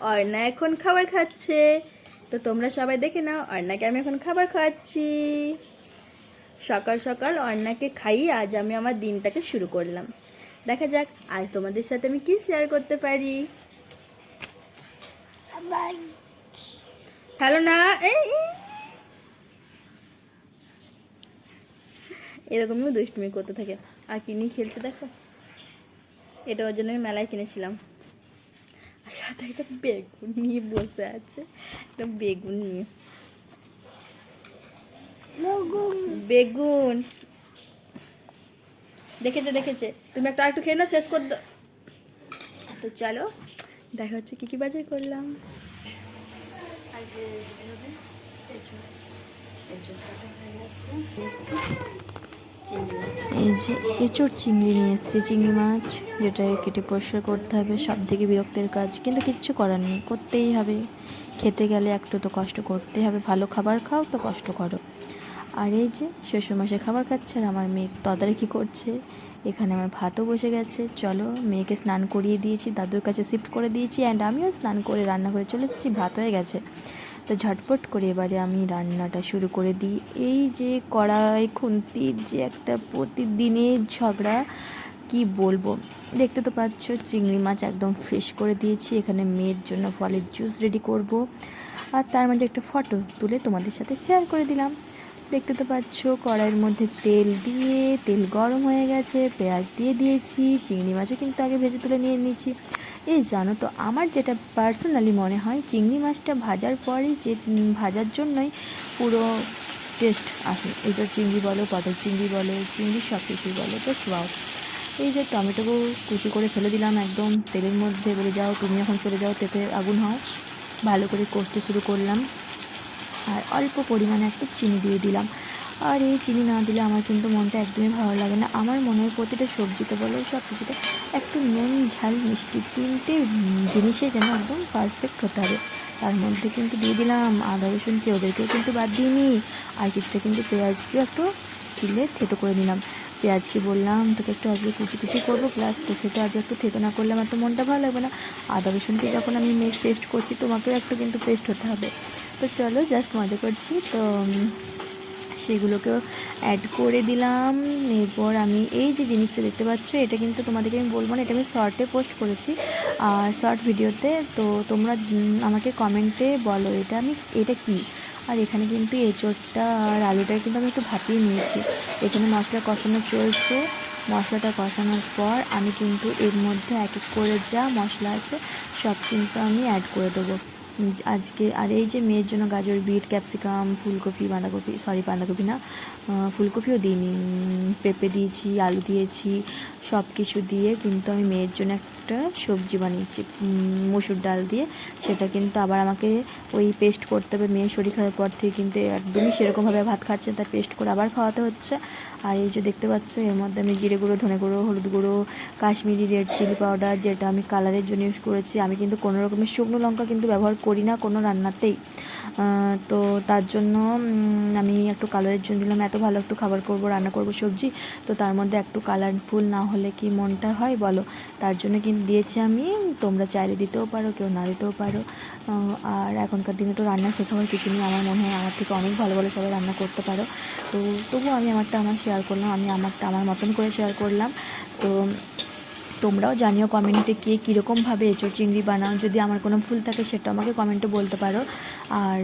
অর্ণা এখন খাবার খাচ্ছে। তো তোমরা সবাই দেখে নাও, অর্ণাকে আমি এখন খাবার খাওয়াচ্ছি। সকাল সকাল অর্ণাকে খাইয়ে আজ আমি আমার দিনটাকে শুরু করলাম। দেখা যাক, আজ তোমাদের সাথে আমি কি শেয়ার করতে পারি? হ্যালো না এই। এরকমই দুষ্টুমি করতে থাকে। আর কি নিয়ে খেলছে দেখো? এটা ওর জন্য আমি মেলায় কিনেছিলাম। সাথে একটা বেগুন নিয়ে বসে আছে। একটা বেগুন নিয়ে। বেগুন। দেখেছে দেখেছে। তুমি একটা একটু খেয়ে না শেষ কর দাও। তো চলো দেখা হচ্ছে কি কি বাজার করলাম। আর এই যে এঁচোড় চিংড়ি নিয়ে এসেছি, চিংড়ি মাছ যেটা কেটে পরিষ্কার করতে হবে সব থেকে বিরক্তের কাজ। কিন্তু কিচ্ছু করার নেই, করতেই হবে। খেতে গেলে একটু তো কষ্ট করতেই হবে, ভালো খাবার খাও তো কষ্ট করো। আর এই যে শ্বশুরমশাই খাবার খাচ্ছে আর আমার মেয়ে তদারকি করছে, এখানে আমার ভাতও বসে গেছে। চলো, মেয়েকে স্নান করিয়ে দিয়েছি, দাদুর কাছে শিফট করে দিয়েছি অ্যান্ড আমিও স্নান করে রান্না করে চলে এসেছি, ভাত হয়ে গেছে। তো ঝটপট করে এবারে আমি রান্নাটা শুরু করে দিই। এই যে কড়াই, খুন্তির যে একটা প্রতিদিনের ঝগড়া, কি বলব? দেখতে তো পাচ্ছ, চিংড়ি মাছ একদম ফ্রেশ করে দিয়েছি। এখানে মেয়ের জন্য ফলের জুস রেডি করব। আর তার মাঝে একটা ফটো তুলে তোমাদের সাথে শেয়ার করে দিলাম। দেখতে তো পাচ্ছ, কড়াইয়ের মধ্যে তেল দিয়ে, তেল গরম হয়ে গেছে, পেঁয়াজ দিয়ে দিয়েছি, চিংড়ি মাছও কিন্তু আগে ভেজে তুলে নিয়ে নিয়েছি। এই জানো তো, আমার যেটা পার্সোনালি মনে হয়, চিংড়ি মাছটা ভাজার পরেই যে ভাজার জন্যই পুরো টেস্ট আসে। এইসব চিংড়ি বলো, পটল চিংড়ি বলো, চিংড়ি সব কিছুই বলো জাস্ট ওয়াও এই যে টমেটোকে কুচি করে ফেলে দিলাম একদম, তেলের মধ্যে বলে যাও, তুমি এখন চলে যাও, তেতে আগুন হও। ভালো করে কষতে শুরু করলাম। আর অল্প পরিমাণে একটু চিনি দিয়ে দিলাম। আর এই চিনি না দিলে আমার কিন্তু মনটা একদমই ভালো লাগে না। আমার মনে হয় প্রতিটা সবজিতে বলো সব কিছুতে একটু নুন, ঝাল, মিষ্টি তিনটে জিনিসে যেন একদম পারফেক্ট হতে হবে। তার মধ্যে কিন্তু দিয়ে দিলাম আদা রসুনকে ওদেরকেও কিন্তু বাদ দিইনি আর কিছুটা কিন্তু পেঁয়াজকেও একটু ছিলে থেতো করে নিলাম। পেঁয়াজকে বললাম, তোকে একটু আজকে কুচি কুচি করব প্লাস তোকে তো আজকে একটু থেতো না করলে আমার তো মনটা ভালো লাগবে না। আদা রসুনকে যখন আমি মেক পেস্ট করছি, তোমাকেও একটু কিন্তু পেস্ট হতে হবে। তো চলো জাস্ট মজা করছি। তো সেগুলোকেও অ্যাড করে দিলাম। এরপর আমি এই যে জিনিসটা দেখতে পাচ্ছ, এটা কিন্তু তোমাদেরকে আমি বলব না, এটা আমি শর্টে পোস্ট করেছি। আর শর্ট ভিডিওতে তো তোমরা আমাকে কমেন্টে বলো, এটা আমি, এটা কি? আর এখানে কিন্তু এঁচোড়টা আর আলুটা কিন্তু আমি একটু ভাপিয়ে নিয়েছি। এখানে মশলা কষানো চলছে। মশলাটা কষানোর পর আমি কিন্তু এর মধ্যে এক এক করে যা মশলা আছে সব কিন্তু আমি অ্যাড করে দেবো। আজকে আর এই যে মেয়ের জন্য গাজর, বিট ক্যাপসিকাম ফুলকপি, বাঁধাকপি সরি বাঁধাকপি না ফুলকপিও দিইনি। পেঁপে দিয়েছি, আলু দিয়েছি সব কিছু দিয়ে কিন্তু আমি মেয়ের জন্য একটা সবজি বানিয়েছি মসুর ডাল দিয়ে। সেটা কিন্তু আবার আমাকে ওই পেস্ট করতে হবে। মেয়ের শরীর খারাপ পর থেকে কিন্তু একদমই সেরকমভাবে ভাত খাচ্ছে তাই পেস্ট করে আবার খাওয়াতে হচ্ছে। আর এই যে দেখতে পাচ্ছ, এর মধ্যে আমি জিরে গুঁড়ো, ধনে গুঁড়ো, হলুদ গুঁড়ো, কাশ্মীরি রেড চিলি পাউডার, যেটা আমি কালারের জন্য ইউজ করেছি। আমি কিন্তু কোনো রকমের শুকনো লঙ্কা কিন্তু ব্যবহার করি না কোনো রান্নাতেই। তো তার জন্য আমি একটু কালারের জন্য দিলাম। এত ভালো একটু খাবার করব, রান্না করব সবজি। তো তার মধ্যে একটু কালারফুল না হলে কি মনটা হয় বলো? তার জন্য কিন্তু দিয়েছি আমি, তোমরা চাইলে দিতেও পারো, কেউ না দিতেও পারো। আর এখনকার দিনে তো রান্না শেখাবার কিছু নেই, আমার মনে হয় আমার থেকে অনেক ভালো ভালো সবাই রান্না করতে পারো। তো তবুও আমি আমারটা আমার শেয়ার করলাম, আমি আমারটা আমার মতন করে শেয়ার করলাম। তো তোমরাও জানিও কমেন্টে কে কীরকমভাবে এঁচোড় চিংড়ি বানাও। যদি আমার কোনো ভুল থাকে সেটা আমাকে কমেন্টে বলতে পারো। আর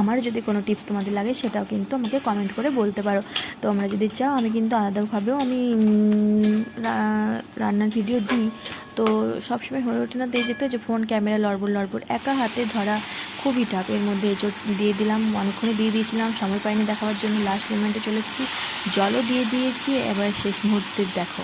আমার যদি কোনো টিপস তোমাদের লাগে সেটাও কিন্তু আমাকে কমেন্ট করে বলতে পারো। তোমরা যদি চাও আমি কিন্তু আলাদাভাবেও আমি রান্নার ভিডিও দিই। তো সবসময় হয়ে ওঠে না দিয়ে যেতে যে ফোন, ক্যামেরা লড়বড় লড়বড় একা হাতে ধরা খুবই টাফ এর মধ্যে এঁচোড় দিয়ে দিলাম, অনেকক্ষণে দিয়ে দিয়েছিলাম, সময় পাইনি দেখাবার জন্য। লাস্ট মোমেন্টে চলে এসেছি। জলও দিয়ে দিয়েছি। এবার শেষ মুহূর্তে দেখো।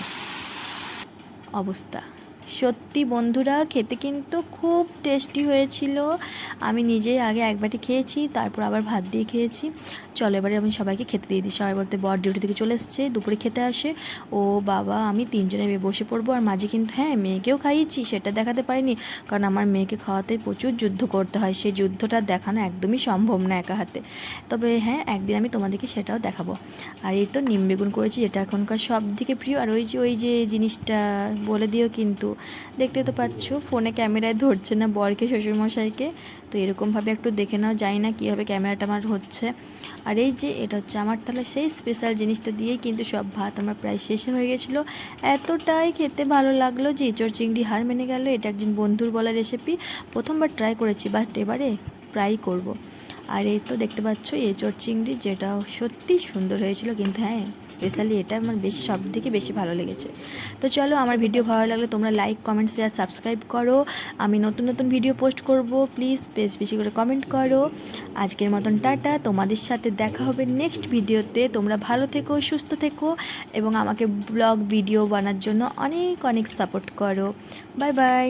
অবস্থা। সত্যি বন্ধুরা, খেতে কিন্তু খুব টেস্টি হয়েছিল। আমি নিজেই আগে এক বাটি খেয়েছি, তারপর আবার ভাত দিয়ে খেয়েছি। চলো এবারে আমি সবাইকে খেতে দিয়ে দিই। সবাই বলতে, বর ডিউটি থেকে চলে এসছে, দুপুরে খেতে আসে। ও বাবা, আমি তিনজনে বসে পড়ব আর মাঝে কিন্তু হ্যাঁ মেয়েকেও খাইয়েছি, সেটা দেখাতে পারিনি। কারণ আমার মেয়েকে খাওয়াতে প্রচুর যুদ্ধ করতে হয়। সেই যুদ্ধটা দেখানো একদমই সম্ভব না একা হাতে। তবে হ্যাঁ একদিন আমি তোমাদেরকে সেটাও দেখাবো। আর এই তো নিম বেগুন করেছি, যেটা এখনকার সব থেকে প্রিয়। আর ওই যে ওই যে জিনিসটা বলে দিও কিন্তু দেখতে তো পাচ্ছ, ফোনে ক্যামেরায় ধরছে না বরকে, শ্বশুরমশাইকে। তো এরকমভাবে একটু দেখে নাও, জানি না কীভাবে ক্যামেরাটা আমার হচ্ছে। আর এই যে, এটা হচ্ছে আমার তাহলে সেই স্পেশাল জিনিসটা দিয়েই কিন্তু সব ভাত আমার প্রায় শেষ হয়ে গেছিল। এতটাই খেতে ভালো লাগল যে এঁচড় চিংড়ি হার মেনে গেল। এটা একজন বন্ধুর বলা রেসিপি প্রথমবার ট্রাই করেছি, বাট এবারে ট্রাই করব। আর এই তো দেখতে পাচ্ছ এঁচড় চিংড়ি, যেটা সত্যি সুন্দর হয়েছিল কিন্তু হ্যাঁ স্পেশালি এটা আমার বেশি সব থেকে বেশি ভালো লেগেছে। তো চলো আমার ভিডিও ভালো লাগলে তোমরা লাইক কমেন্ট শেয়ার সাবস্ক্রাইব করো। আমি নতুন নতুন ভিডিও পোস্ট করব প্লিজ বেশ বেশি করে কমেন্ট করো। আজকের মতন টাটা, তোমাদের সাথে দেখা হবে নেক্সট ভিডিওতে তোমরা ভালো থেকো, সুস্থ থেকো, এবং আমাকে ব্লগ ভিডিও বানার জন্য অনেক অনেক সাপোর্ট করো। Bye bye